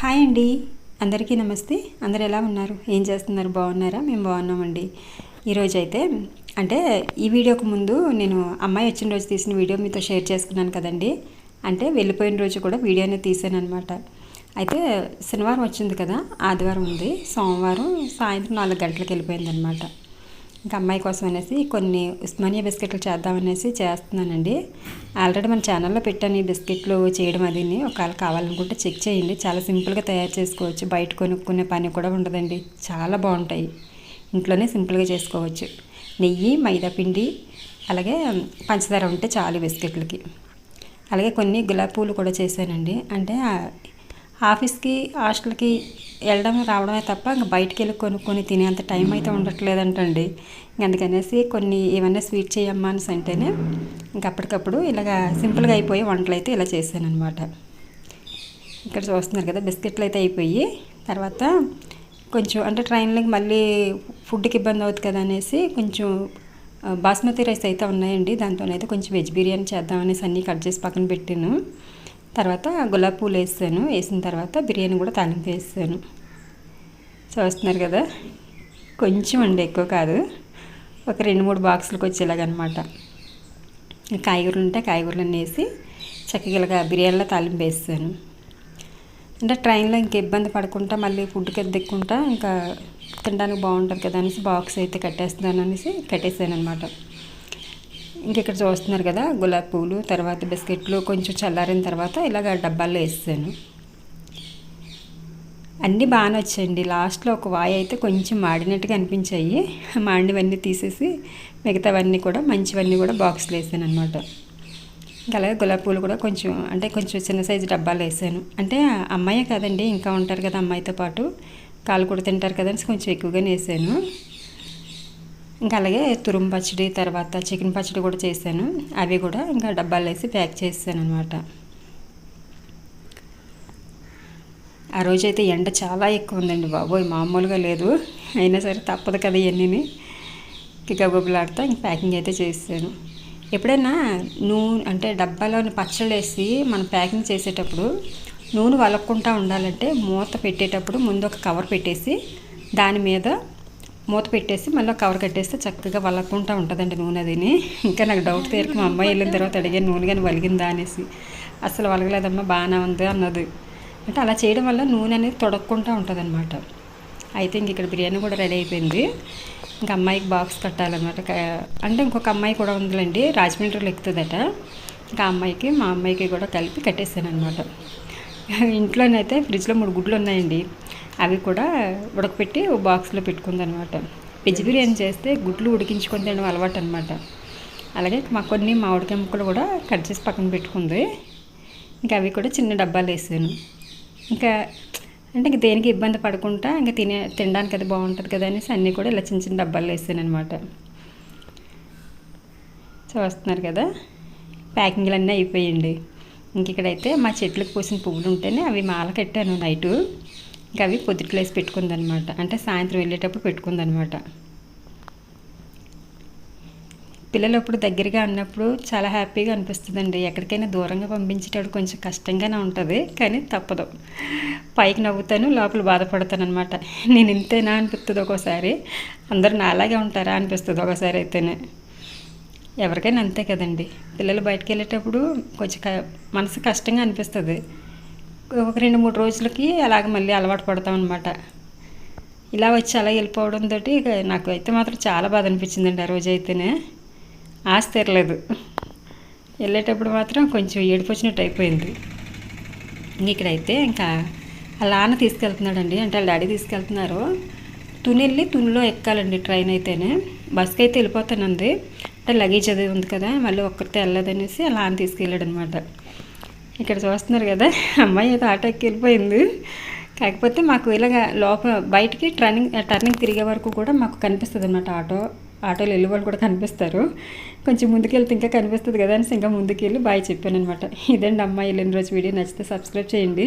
Hi అండి. అందరికీ నమస్తే. అందరు ఎలా ఉన్నారు? ఏం చేస్తున్నారు? బాగున్నారా? మేము బాగున్నామండి. ఈరోజు అయితే అంటే ఈ వీడియోకి ముందు నేను అమ్మాయి వచ్చిన రోజు తీసిన వీడియో మీతో షేర్ చేసుకున్నాను కదండి. అంటే వెళ్ళిపోయిన రోజు కూడా వీడియోనే తీసాను అనమాట అయితే శనివారం వచ్చింది కదా ఆదివారం ఉంది. సోమవారం సాయంత్రం నాలుగు గంటలకు వెళ్ళిపోయింది అనమాట ఇంకా అమ్మాయి కోసం అనేసి కొన్ని ఉస్మానియా బిస్కెట్లు చేద్దామనేసి చేస్తున్నానండి. ఆల్రెడీ మన ఛానల్లో పెట్టాను ఈ బిస్కెట్లు చేయడం అదిని ఒకవేళ కావాలనుకుంటే చెక్ చేయండి. చాలా సింపుల్గా తయారు చేసుకోవచ్చు. బయట కొనుక్కునే పని కూడా ఉండదండి. చాలా బాగుంటాయి. ఇంట్లోనే సింపుల్గా చేసుకోవచ్చు. నెయ్యి మైదా పిండి అలాగే పంచదార ఉంటే చాలు బిస్కెట్లకి. అలాగే కొన్ని గులాబీ పూలు కూడా చేశానండి. అంటే ఆఫీస్కి హాస్టల్కి వెళ్ళడం రావడమే తప్ప ఇంకా బయటికి వెళ్ళి కొనుక్కొని తినేంత టైం అయితే ఉండట్లేదంటండి. ఇంక అందుకనేసి కొన్ని ఏమన్నా స్వీట్ చేయమ్మా అని అంటేనే ఇంక అప్పటికప్పుడు ఇలాగ సింపుల్గా అయిపోయి వంటలు అయితే ఇలా చేశాను అనమాట ఇక్కడ చూస్తున్నారు కదా బిస్కెట్లు అయితే అయిపోయి తర్వాత కొంచెం అంటే ట్రైన్లోకి మళ్ళీ ఫుడ్కి ఇబ్బంది అవుతుంది కదా అనేసి కొంచెం బాస్మతి రైస్ అయితే ఉన్నాయండి. దాంతోనైతే కొంచెం వెజ్ బిర్యానీ చేద్దామనేసి అన్నీ కట్ చేసి పక్కన పెట్టాను. తర్వాత గులాబీ పూలు వేసాను. వేసిన తర్వాత బిర్యానీ కూడా తాలింపు వేసాను. చూస్తున్నారు కదా. కొంచెం అండి ఎక్కువ కాదు. ఒక రెండు మూడు బాక్సులకు వచ్చేలాగనమాట. కాయగూరలు ఉంటే కాయగూరలన్నీ వేసి చక్కగా బిర్యానీలో తాలింపు వేసాను అంటే ట్రైన్లో ఇంక ఇబ్బంది పడకుండా మళ్ళీ ఫుడ్కి దిక్కుంటా ఇంకా తినడానికి బాగుంటుంది కదా అనేసి బాక్స్ అయితే కట్టేస్తున్నాను అనేసి కట్టేసాను అనమాట ఇంక ఇక్కడ చూస్తున్నారు కదా గులాబీ పూలు తర్వాత బిస్కెట్లు కొంచెం చల్లారిన తర్వాత ఇలాగ డబ్బాల్లో వేసాను అన్నీ బాగానే వచ్చాయండి. లాస్ట్లో ఒక వాయి అయితే కొంచెం మాడినట్టుగా అనిపించాయి. మాడినవన్నీ తీసేసి మిగతావన్నీ కూడా మంచివన్నీ కూడా బాక్స్లో వేసాను అనమాట ఇంకా అలాగే గులాబీ పూలు కూడా కొంచెం అంటే కొంచెం చిన్న సైజు డబ్బాలు వేసాను. అంటే అమ్మాయే కదండి ఇంకా ఉంటారు కదా అమ్మాయితో పాటు. కాలు కూడా తింటారు కదా కొంచెం ఎక్కువగానే వేసాను. ఇంకా అలాగే తురుము పచ్చడి తర్వాత చికెన్ పచ్చడి కూడా చేశాను. అవి కూడా ఇంకా డబ్బాలు వేసి ప్యాక్ చేసాను అనమాట ఆ రోజైతే ఎండ చాలా ఎక్కువ ఉందండి బాబోయ్ మామూలుగా లేదు. అయినా సరే తప్పదు కదా ఇవన్నీ గబగబలాడుతా ఇంక ప్యాకింగ్ అయితే చేసాను ఎప్పుడైనా నూనె అంటే డబ్బాలోని పచ్చళ్ళు వేసి మనం ప్యాకింగ్ చేసేటప్పుడు నూనె వలక్కుంటా ఉండాలంటే మూత పెట్టేటప్పుడు ముందు ఒక కవర్ పెట్టేసి దాని మీద మూత పెట్టేసి మళ్ళీ కవర్ కట్టేస్తే చక్కగా వలక్కుంటా ఉంటుందండి నూనె అదిని. ఇంకా నాకు డౌట్ తీరక మా అమ్మాయి వెళ్ళిన తర్వాత అడిగే నూనె కానీ వలిగిందా అనేసి. అసలు వలగలేదమ్మా బాగానే ఉంది అన్నది. అంటే అలా చేయడం వల్ల నూనె అనేది తొడక్కుంటూ ఉంటుంది అనమాట అయితే ఇంక ఇక్కడ బిర్యానీ కూడా రెడీ అయిపోయింది. ఇంకా అమ్మాయికి బాక్స్ కట్టాలన్నమాట. అంటే ఇంకొక అమ్మాయి కూడా ఉందిలేండి రాజమండ్రిలో ఎక్కుతుందట. ఇంకా అమ్మాయికి మా అమ్మాయికి కూడా కలిపి కట్టేసాను అనమాట ఇంట్లోనైతే ఫ్రిడ్జ్లో మూడు గుడ్లు ఉన్నాయండి. అవి కూడా ఉడకపెట్టి ఓ బాక్స్లో పెట్టుకుందనమాట వెజ్ బిర్యానీ చేస్తే గుడ్లు ఉడికించుకొని తినడం అలవాటు అనమాట అలాగే మా కొన్ని మామిడికాయ ముక్కలు కూడా కట్ చేసి పక్కన పెట్టుకుంది. ఇంకా అవి కూడా చిన్న డబ్బాలు వేసాను ఇంకా అంటే ఇంక దేనికి ఇబ్బంది పడకుండా ఇంకా తినే తినడానికి అది బాగుంటుంది కదా అనేసి అన్నీ కూడా ఇలా చిన్న చిన్న డబ్బాలు వేసాను అనమాట చూస్తున్నారు కదా ప్యాకింగ్లు అన్నీ అయిపోయింది. ఇంక ఇక్కడైతే మా చెట్లకు పూసిన పువ్వులు ఉంటేనే అవి మాల కట్టాను నైటు. ఇంకా అవి పొద్దుట్లో వేసి పెట్టుకుందనమాట అంటే సాయంత్రం వెళ్ళేటప్పుడు పెట్టుకుందనమాట పిల్లలు అప్పుడు దగ్గరగా ఉన్నప్పుడు చాలా హ్యాపీగా అనిపిస్తుందండి. ఎక్కడికైనా దూరంగా పంపించేటప్పుడు కొంచెం కష్టంగానే ఉంటుంది కానీ తప్పదు. పైకి నవ్వుతాను లోపల బాధపడతాను అనమాట నేను ఇంతేనా అనిపిస్తుంది ఒక్కోసారి. అందరూ నాలాగే ఉంటారా అనిపిస్తుంది ఒకసారి అయితేనే. ఎవరికైనా అంతే కదండి. పిల్లలు బయటకు వెళ్ళేటప్పుడు కొంచెం మనసు కష్టంగా అనిపిస్తుంది. ఒక రెండు మూడు రోజులకి అలాగ మళ్ళీ అలవాటు పడతాం అనమాట ఇలా వచ్చి అలా వెళ్ళిపోవడంతో నాకు అయితే మాత్రం చాలా బాధ అనిపించిందండి ఆ రోజు అయితేనే ఆశ తెరలేదు. వెళ్ళేటప్పుడు మాత్రం కొంచెం ఏడిపోచ్చినట్టు అయిపోయింది. ఇక్కడైతే ఇంకా అలా నాన్న తీసుకెళ్తున్నాడండి. అంటే వాళ్ళ డాడీ తీసుకెళ్తున్నారు. తుని వెళ్ళి తునిలో ఎక్కాలండి ట్రైన్ అయితేనే. బస్కి అయితే వెళ్ళిపోతానంది. అంటే లగేజ్ అది ఉంది కదా మళ్ళీ ఒక్కరితో వెళ్ళదనేసి అలా నాన్న తీసుకెళ్ళాడు అనమాట ఇక్కడ చూస్తున్నారు కదా అమ్మాయి అయితే ఆటోకి వెళ్ళిపోయింది. కాకపోతే మాకు ఇలాగ లోపల బయటికి టర్నింగ్ టర్నింగ్ తిరిగే వరకు కూడా మాకు కనిపిస్తుంది అనమాట ఆటో. ఆటోలో వెళ్ళే వాళ్ళు కూడా కనిపిస్తారు. కొంచెం ముందుకెళ్తే ఇంకా కనిపిస్తుంది కదా అని ఇంకా ముందుకెళ్ళి బాయ్ చెప్పాను అనమాట ఇదండి అమ్మాయి వెళ్ళిన రోజు వీడియో నచ్చితే సబ్స్క్రైబ్ చేయండి.